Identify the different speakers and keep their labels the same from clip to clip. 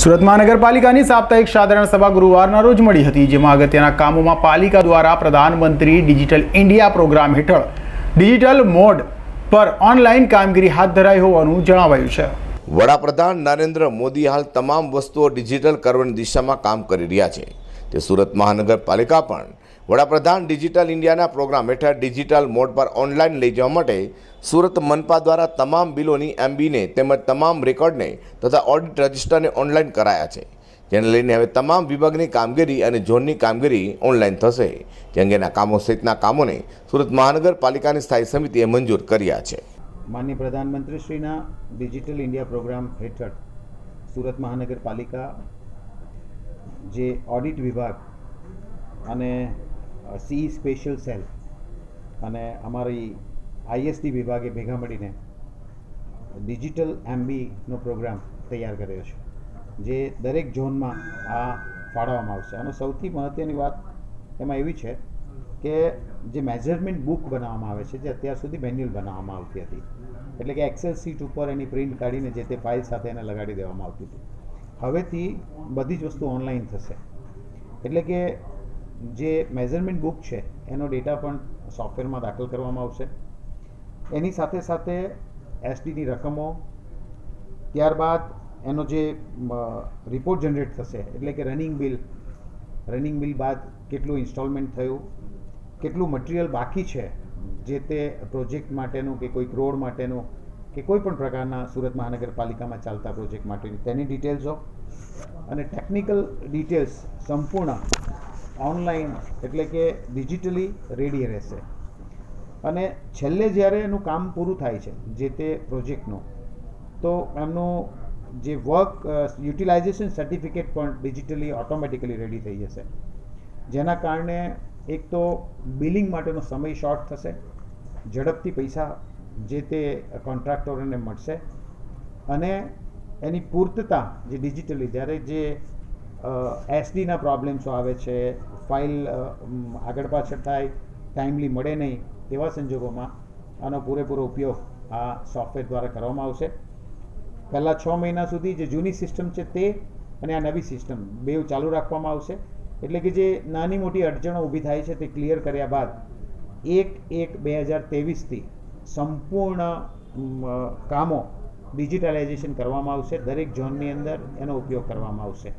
Speaker 1: સુરત મહાનગરપાલિકાની સાપ્તાહિક સાધારણ સભા ગુરુવારના રોજ મળી હતી, જેમાં અગત્યના કામોમાં પાલિકા દ્વારા પ્રધાનમંત્રી ડિજિટલ ઇન્ડિયા પ્રોગ્રામ હેઠળ ડિજિટલ મોડ પર ઓનલાઈન કામગીરી હાથ ધરાઈ હોવાનું જણાવાયું છે.
Speaker 2: વડાપ્રધાન નરેન્દ્ર મોદી હાલ તમામ વસ્તુઓ ડિજિટલ કરવાની દિશામાં કામ કરી રહ્યા છે. તે સુરત મહાનગરપાલિકા પણ વડાપ્રધાન ડિજિટલ ઇન્ડિયાના પ્રોગ્રામ હેઠળ ડિજિટલ મોડ પર ઓનલાઈન લઈ જવા માટે સુરત મનપા દ્વારા તમામ બિલોની એમબીને તેમજ તમામ રેકોર્ડને તથા ઓડિટ રજિસ્ટરને ઓનલાઈન કરાયા છે, જેને લઈને હવે તમામ વિભાગની કામગીરી અને ઝોનની કામગીરી ઓનલાઈન થશે, જે અંગેના કામો સહિતના કામોને સુરત મહાનગરપાલિકાની સ્થાયી સમિતિએ મંજૂર કર્યા છે.
Speaker 3: માનનીય પ્રધાનમંત્રીશ્રીના ડિજિટલ ઇન્ડિયા પ્રોગ્રામ હેઠળ સુરત મહાનગરપાલિકા જે ઓડિટ વિભાગ અને સી સ્પેશિયલ સેલ અને અમારી આઈએસડી વિભાગે ભેગા મળીને ડિજિટલ એમબીનો પ્રોગ્રામ તૈયાર કર્યો છે, જે દરેક ઝોનમાં આ ફાળવવામાં આવશે. અને સૌથી મહત્ત્વની વાત એમાં એવી છે કે જે મેઝરમેન્ટ બુક બનાવવામાં આવે છે, જે અત્યાર સુધી મેન્યુઅલ બનાવવામાં આવતી હતી. એટલે કે એક્સેલ સીટ ઉપર એની પ્રિન્ટ કાઢીને જે તે ફાઇલ સાથે એને લગાડી દેવામાં આવતી હતી. હવેથી બધી જ વસ્તુ ઓનલાઈન થશે. એટલે કે જે મેઝરમેન્ટ બુક છે, એનો ડેટા પણ સોફ્ટવેરમાં દાખલ કરવામાં આવશે. એની સાથે સાથે એસડીની રકમો, ત્યારબાદ એનો જે રિપોર્ટ જનરેટ થશે, એટલે કે રનિંગ બિલ રનિંગ બિલ બાદ કેટલું ઇન્સ્ટોલમેન્ટ થયું, કેટલું મટીરિયલ બાકી છે, જે તે પ્રોજેક્ટ માટેનું કે કોઈક રોડ માટેનું કે કોઈ પણ પ્રકારના સુરત મહાનગરપાલિકામાં ચાલતા પ્રોજેક્ટ માટેની, તેની ડિટેલ્સો અને ટેકનિકલ ડિટેલ્સ સંપૂર્ણ ઓનલાઈન એટલે કે ડિજિટલી રેડી રહેશે. અને છેલ્લે જ્યારે એનું કામ પૂરું થાય છે, જે તે પ્રોજેક્ટનું તો એમનું જે વર્ક યુટિલાઇઝેશન સર્ટિફિકેટ પણ ડિજિટલી ઓટોમેટિકલી રેડી થઈ જશે. જેના કારણે એક તો બિલિંગ માટેનો સમય શોર્ટ થશે, ઝડપથી પૈસા જે તે કોન્ટ્રાક્ટરોને મળશે, અને એની પૂર્તતા જે ડિજિટલી જ્યારે જે એસડીના પ્રોબ્લેમ્સો આવે છે ફાઇલ આગળ પાછળ થાય ટાઈમલી મળે નહીં તેવા સંજોગોમાં આનો પૂરેપૂરો ઉપયોગ આ સોફ્ટવેર દ્વારા કરવામાં આવશે. પહેલાં છ મહિના સુધી જે જૂની સિસ્ટમ છે તે અને આ નવી સિસ્ટમ બે ચાલુ રાખવામાં આવશે. એટલે કે જે નાની મોટી અડચણો ઊભી થાય છે તે ક્લિયર કર્યા બાદ એક એક બે હજાર ત્રેવીસથી સંપૂર્ણ કામો ડિજિટલાઇઝેશન કરવામાં આવશે. દરેક ઝોનની અંદર એનો ઉપયોગ કરવામાં આવશે.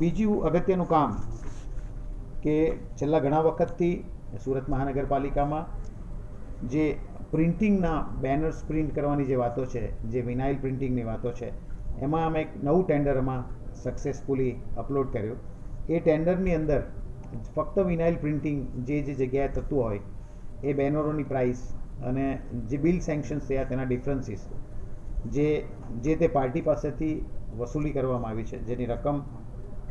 Speaker 3: બીજું અગત્યનું કામ કે છેલ્લા ઘણા વખતથી સુરત મહાનગરપાલિકામાં જે પ્રિન્ટિંગના બેનર્સ પ્રિન્ટ કરવાની જે વાતો છે, જે વિનાઇલ પ્રિન્ટિંગની વાતો છે, એમાં અમે એક નવું ટેન્ડરમાં સક્સેસફુલી અપલોડ કર્યું. એ ટેન્ડરની અંદર ફક્ત વિનાઇલ પ્રિન્ટિંગ જે જે જગ્યાએ થતું હોય, એ બેનરોની પ્રાઇસ અને જે બિલ સેન્કશન્સ થયા તેના ડિફરન્સીસ જે જે તે પાર્ટી પાસેથી વસૂલી કરવામાં આવી છે, જેની રકમ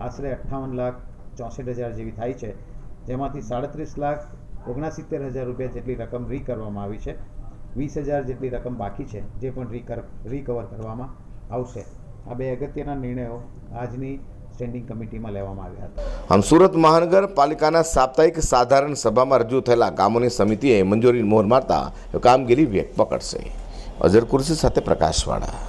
Speaker 3: આશરે અઠ્ઠાવન લાખ ચોસઠ હજાર જેવી થાય છે. જેમાંથી સાડત્રીસ લાખ ઓગણસિત્તેર હજાર રૂપિયા જેટલી રકમ રી કરવામાં આવી છે. વીસ હજાર જેટલી રકમ બાકી છે, જે પણ રીકર રિકવર કરવામાં આવશે. આ બે અગત્યના નિર્ણયો આજની સ્ટેન્ડિંગ કમિટીમાં લેવામાં આવ્યા હતા.
Speaker 2: આમ સુરત મહાનગરપાલિકાના સાપ્તાહિક સાધારણ સભામાં રજૂ થયેલા કામોની સમિતિએ મંજૂરી મોહર મારતા કામગીરી વ્યક્ત પકડશે. અઝર કુર્સી સાથે પ્રકાશવાળા.